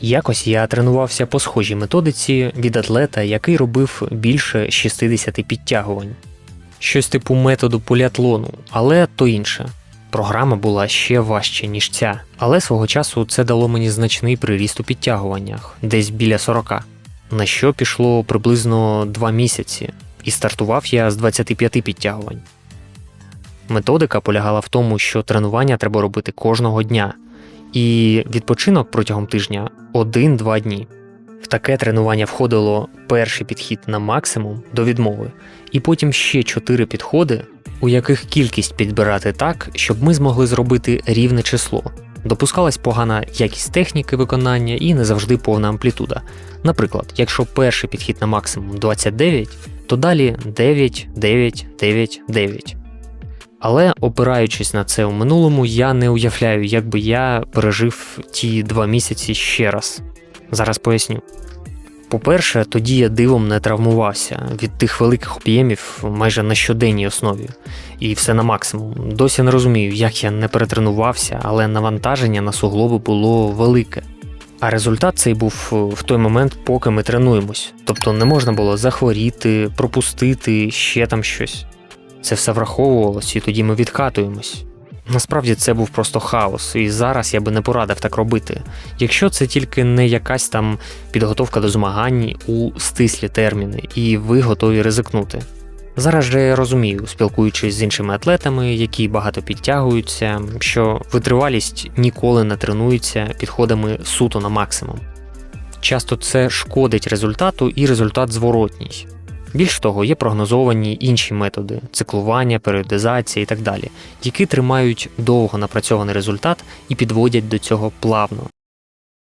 Якось я тренувався по схожій методиці від атлета, який робив більше 60 підтягувань. Щось типу методу поліатлону, але то інше. Програма була ще важче, ніж ця, але свого часу це дало мені значний приріст у підтягуваннях, десь біля 40, на що пішло приблизно 2 місяці, і стартував я з 25 підтягувань. Методика полягала в тому, що тренування треба робити кожного дня, і відпочинок протягом тижня 1-2 дні. В таке тренування входило перший підхід на максимум до відмови, і потім ще 4 підходи, у яких кількість підбирати так, щоб ми змогли зробити рівне число. Допускалась погана якість техніки виконання і не завжди повна амплітуда. Наприклад, якщо перший підхід на максимум 29, то далі 9, 9, 9, 9. Але опираючись на це у минулому, я не уявляю, як би я пережив ті два місяці ще раз. Зараз поясню. По-перше, тоді я дивом не травмувався від тих великих об'ємів майже на щоденній основі, і все на максимум. Досі не розумію, як я не перетренувався, але навантаження на суглоби було велике. А результат цей був в той момент, поки ми тренуємось. Тобто не можна було захворіти, пропустити ще там щось. Це все враховувалось, і тоді ми відкатуємось. Насправді це був просто хаос, і зараз я би не порадив так робити, якщо це тільки не якась там підготовка до змагань у стислі терміни, і ви готові ризикнути. Зараз же я розумію, спілкуючись з іншими атлетами, які багато підтягуються, що витривалість ніколи не тренується підходами суто на максимум. Часто це шкодить результату і результат зворотній. Більш того, є прогнозовані інші методи циклування, періодизація і так далі, які тримають довго напрацьований результат і підводять до цього плавно.